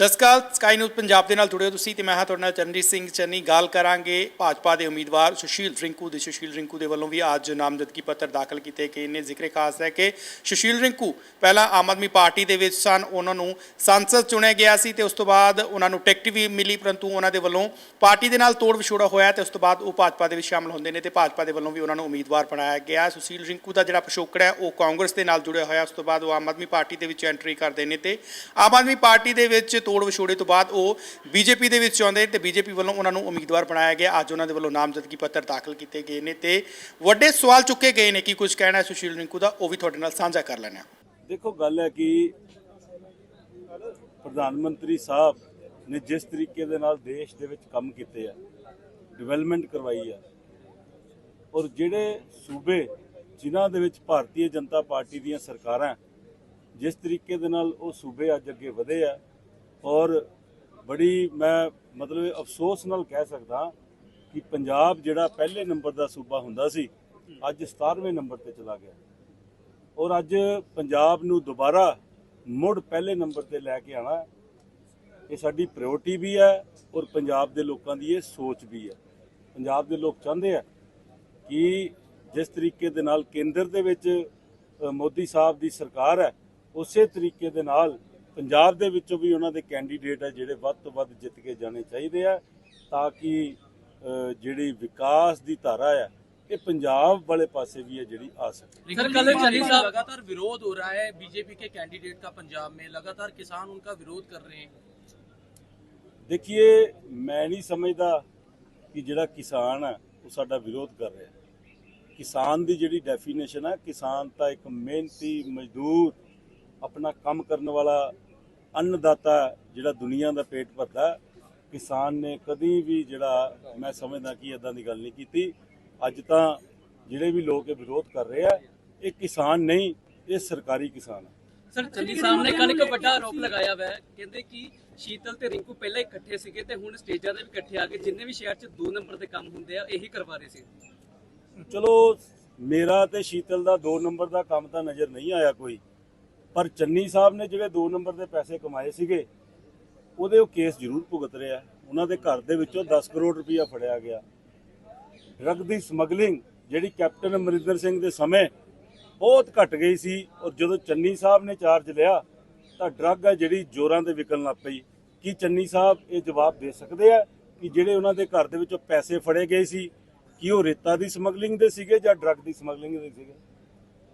ਸਤਿ ਸ਼੍ਰੀ ਅਕਾਲ ਸਕਾਈ ਨਿਊਜ਼ ਪੰਜਾਬ ਦੇ ਨਾਲ ਜੁੜੇ ਹੋ ਤੁਸੀਂ ਤੇ ਮੈਂ ਹਾਂ ਤੁਹਾਡੇ ਨਾਲ ਚਰਨਜੀਤ ਸਿੰਘ ਚੰਨੀ ਗੱਲ ਕਰਾਂਗੇ ਭਾਜਪਾ ਦੇ ਉਮੀਦਵਾਰ ਸੁਸ਼ੀਲ ਰਿੰਕੂ ਦੇ, ਸੁਸ਼ੀਲ ਰਿੰਕੂ ਦੇ ਵੱਲੋਂ ਵੀ ਅੱਜ ਨਾਮਜ਼ਦਗੀ ਪੱਤਰ ਦਾਖਲ ਕੀਤੇ ਗਏ ਨੇ। ਜ਼ਿਕਰ ਖਾਸ ਹੈ ਕਿ ਸੁਸ਼ੀਲ ਰਿੰਕੂ ਪਹਿਲਾਂ ਆਮ ਆਦਮੀ ਪਾਰਟੀ ਦੇ ਵਿੱਚ ਸਨ, ਉਹਨਾਂ ਨੂੰ ਸੰਸਦ ਚੁਣਿਆ ਗਿਆ ਸੀ ਤੇ ਉਸ ਤੋਂ ਬਾਅਦ ਉਹਨਾਂ ਨੂੰ ਟਿਕਟ ਵੀ ਮਿਲੀ, ਪਰੰਤੂ ਉਹਨਾਂ ਦੇ ਵੱਲੋਂ ਪਾਰਟੀ ਦੇ ਨਾਲ ਤੋੜ ਵਿਛੋੜਾ ਹੋਇਆ ਤੇ ਉਸ ਤੋਂ ਬਾਅਦ ਉਹ ਭਾਜਪਾ ਦੇ ਵਿੱਚ ਸ਼ਾਮਲ ਹੁੰਦੇ ਨੇ ਤੇ ਭਾਜਪਾ ਦੇ ਵੱਲੋਂ ਵੀ ਉਹਨਾਂ ਨੂੰ ਉਮੀਦਵਾਰ ਬਣਾਇਆ ਗਿਆ। ਸੁਸ਼ੀਲ ਰਿੰਕੂ ਦਾ ਜਿਹੜਾ ਪਿਛੋਕੜ ਹੈ, ਉਹ ਕਾਂਗਰਸ ਦੇ ਨਾਲ ਜੁੜਿਆ ਹੋਇਆ, ਉਸ ਤੋਂ ਬਾਅਦ ਉਹ ਆਮ ਆਦਮੀ ਪਾਰਟੀ ਦੇ ਵਿੱਚ ਐਂਟਰੀ ਕਰਦੇ ਨੇ ਤੇ ਆਮ ਆਦਮੀ ਪਾਰਟੀ ਦੇ ਵਿੱਚ ਤੋੜ ਵਿਛੋੜੇ ਤੋਂ ਬਾਅਦ ਉਹ ਬੀਜੇਪੀ ਦੇ ਵਿੱਚ ਆਉਂਦੇ ਤੇ ਬੀਜੇਪੀ ਵੱਲੋਂ ਉਹਨਾਂ ਨੂੰ ਉਮੀਦਵਾਰ ਬਣਾਇਆ ਗਿਆ। ਅੱਜ ਉਹਨਾਂ ਦੇ ਵੱਲੋਂ ਨਾਮਜ਼ਦਗੀ ਪੱਤਰ ਦਾਖਲ ਕੀਤੇ ਗਏ ਨੇ ਤੇ ਵੱਡੇ ਸਵਾਲ ਚੁੱਕੇ ਗਏ ਨੇ ਕਿ ਕੁਝ ਕਹਿਣਾ ਹੈ ਸੁਸ਼ੀਲ ਰਿੰਕੂ ਦਾ, ਉਹ ਵੀ ਤੁਹਾਡੇ ਨਾਲ ਸਾਂਝਾ ਕਰ ਲੈਣਾ ਦੇਖੋ, ਗੱਲ ਹੈ ਕਿ ਪ੍ਰਧਾਨ ਮੰਤਰੀ ਸਾਹਿਬ ਨੇ ਜਿਸ ਤਰੀਕੇ ਦੇ ਨਾਲ ਦੇਸ਼ ਦੇ ਵਿੱਚ ਕੰਮ ਕੀਤੇ ਆ ਡਿਵੈਲਪਮੈਂਟ ਕਰਵਾਈ ਆ, ਔਰ ਜਿਹੜੇ ਸੂਬੇ ਜਿਨ੍ਹਾਂ ਦੇ ਵਿੱਚ ਭਾਰਤੀ ਜਨਤਾ ਪਾਰਟੀ ਦੀਆਂ ਸਰਕਾਰਾਂ, ਜਿਸ ਤਰੀਕੇ ਦੇ ਨਾਲ ਉਹ ਸੂਬੇ ਅੱਜ ਅੱਗੇ ਵਧੇ ਆ ਔਰ ਬੜੀ ਮੈਂ ਮਤਲਬ ਅਫਸੋਸ ਨਾਲ ਕਹਿ ਸਕਦਾ ਕਿ ਪੰਜਾਬ ਜਿਹੜਾ ਪਹਿਲੇ ਨੰਬਰ ਦਾ ਸੂਬਾ ਹੁੰਦਾ ਸੀ, ਅੱਜ 17ਵੇਂ ਨੰਬਰ ਤੇ ਚਲਾ ਗਿਆ। ਔਰ ਅੱਜ ਪੰਜਾਬ ਨੂੰ ਦੁਬਾਰਾ ਮੁੜ ਪਹਿਲੇ ਨੰਬਰ ਤੇ ਲੈ ਕੇ ਆਣਾ ਇਹ ਸਾਡੀ ਪ੍ਰਾਇੋਰਟੀ ਵੀ ਹੈ ਔਰ ਪੰਜਾਬ ਦੇ ਲੋਕਾਂ ਦੀ ਇਹ ਸੋਚ ਵੀ ਹੈ। ਪੰਜਾਬ ਦੇ ਲੋਕ ਚਾਹੁੰਦੇ ਆ ਕਿ ਜਿਸ ਤਰੀਕੇ ਦੇ ਨਾਲ ਕੇਂਦਰ ਦੇ ਵਿੱਚ ਮੋਦੀ ਸਾਹਿਬ ਦੀ ਸਰਕਾਰ ਹੈ, ਉਸੇ ਤਰੀਕੇ ਦੇ ਨਾਲ ਪੰਜਾਬ ਦੇ ਵਿੱਚੋਂ ਵੀ ਉਹਨਾਂ ਦੇ ਕੈਂਡੀਡੇਟ ਹੈ ਜਿਹੜੇ ਵੱਧ ਤੋਂ ਵੱਧ ਜਿੱਤ ਕੇ ਜਾਣੇ ਚਾਹੀਦੇ ਆ ਤਾਂ ਕਿ ਅ, ਜਿਹੜੀ ਵਿਕਾਸ ਦੀ ਧਾਰਾ ਹੈ ਇਹ ਪੰਜਾਬ ਵਾਲੇ ਪਾਸੇ ਵੀ ਹੈ ਜਿਹੜੀ ਆ ਸਕੇ सर कल चली साहब लगातार विरोध हो रहा है बीजेपी के कैंडिडेट का पंजाब में लगातार किसान उनका विरोध कर रहे हैं ਦੇਖੀਏ ਮੈਂ ਨਹੀਂ ਸਮਝਦਾ ਕਿ ਜਿਹੜਾ ਕਿਸਾਨ ਹੈ ਉਹ ਸਾਡਾ ਵਿਰੋਧ ਕਰ ਰਿਹਾ ਕਿਸਾਨ ਦੀ ਜਿਹੜੀ ਡੈਫੀਨੇਸ਼ਨ ਹੈ ਕਿਸਾਨ ਤਾਂ ਇੱਕ ਮਿਹਨਤੀ ਮਜ਼ਦੂਰ ਆਪਣਾ ਕੰਮ ਕਰਨ ਵਾਲਾ ਅੰਨਦਾਤਾ ਜਿਹੜਾ ਦੁਨੀਆ ਦਾ ਪੇਟ ਭਰਦਾ। ਕਿਸਾਨ ਨੇ ਕਦੀ ਵੀ ਜਿਹੜਾ ਮੈਂ ਸਮਝਦਾ ਕਿ ਇਦਾਂ ਦੀ ਗੱਲ ਨਹੀਂ ਕੀਤੀ। ਅੱਜ ਤਾਂ ਜਿਹੜੇ ਵੀ ਲੋਕ ਇਹ ਵਿਰੋਧ ਕਰ ਰਹੇ ਆ ਇਹ ਕਿਸਾਨ ਨਹੀਂ ਇਹ ਸਰਕਾਰੀ ਕਿਸਾਨ ਹੈ ਸਰ ਚੰਨੀ ਸਾਹਿਬ ਨੇ ਕੱਲ ਇੱਕ ਵੱਡਾ ਆਰੋਪ ਲਗਾਇਆ ਹੋਇਆ ਕਹਿੰਦੇ ਕਿ ਸ਼ੀਤਲ ਤੇ ਰਿੰਕੂ ਪਹਿਲਾਂ ਇਕੱਠੇ ਸੀਗੇ ਤੇ ਹੁਣ ਸਟੇਜਾਂ ਤੇ ਵੀ ਇਕੱਠੇ ਆ ਕੇ ਜਿੰਨੇ ਵੀ ਸ਼ਹਿਰ 'ਚ ਦੋ ਨੰਬਰ ਦੇ ਕੰਮ ਹੁੰਦੇ ਆ ਇਹੀ ਕਰਵਾ ਰਹੇ ਸੀ। ਚਲੋ ਮੇਰਾ ਤੇ ਸ਼ੀਤਲ ਦਾ 2 ਨੰਬਰ ਦਾ ਕੰਮ ਤਾਂ ਨਜ਼ਰ ਨਹੀਂ ਆਇਆ ਕੋਈ। ਪਰ ਚੰਨੀ ਸਾਹਿਬ ਨੇ ਜਿਹੜੇ 2 ਨੰਬਰ ਦੇ ਪੈਸੇ ਕਮਾਏ ਸੀਗੇ, ਉਹਦੇ ਉਹ ਕੇਸ ਜ਼ਰੂਰ ਭੁਗਤ ਰਿਹਾ ਉਹਨਾਂ ਦੇ ਘਰ ਦੇ ਵਿੱਚੋਂ 10 ਕਰੋੜ ਰੁਪਇਆ ਫੜਿਆ ਗਿਆ। ਡਰੱਗ ਦੀ ਸਮਗਲਿੰਗ ਜਿਹੜੀ ਕੈਪਟਨ ਅਮਰਿੰਦਰ ਸਿੰਘ ਦੇ ਸਮੇਂ ਬਹੁਤ ਘਟ ਗਈ ਸੀ ਔਰ ਜਦੋਂ ਚੰਨੀ ਸਾਹਿਬ ਨੇ ਚਾਰਜ ਲਿਆ, ਤਾਂ ਡਰੱਗ ਹੈ ਜਿਹੜੀ ਜ਼ੋਰਾਂ ਤੇ ਵਿਕਣ ਲੱਗ ਪਈ। ਕੀ ਚੰਨੀ ਸਾਹਿਬ ਇਹ ਜਵਾਬ ਦੇ ਸਕਦੇ ਆ ਕਿ ਜਿਹੜੇ ਉਹਨਾਂ ਦੇ ਘਰ ਦੇ ਵਿੱਚੋਂ ਪੈਸੇ ਫੜੇ ਗਏ ਸੀ, ਕਿ ਉਹ ਰੇਤਾ ਦੀ ਸਮਗਲਿੰਗ ਦੇ ਸੀਗੇ ਜਾਂ ਡਰੱਗ ਦੀ ਸਮਗਲਿੰਗ ਦੇ ਸੀਗੇ?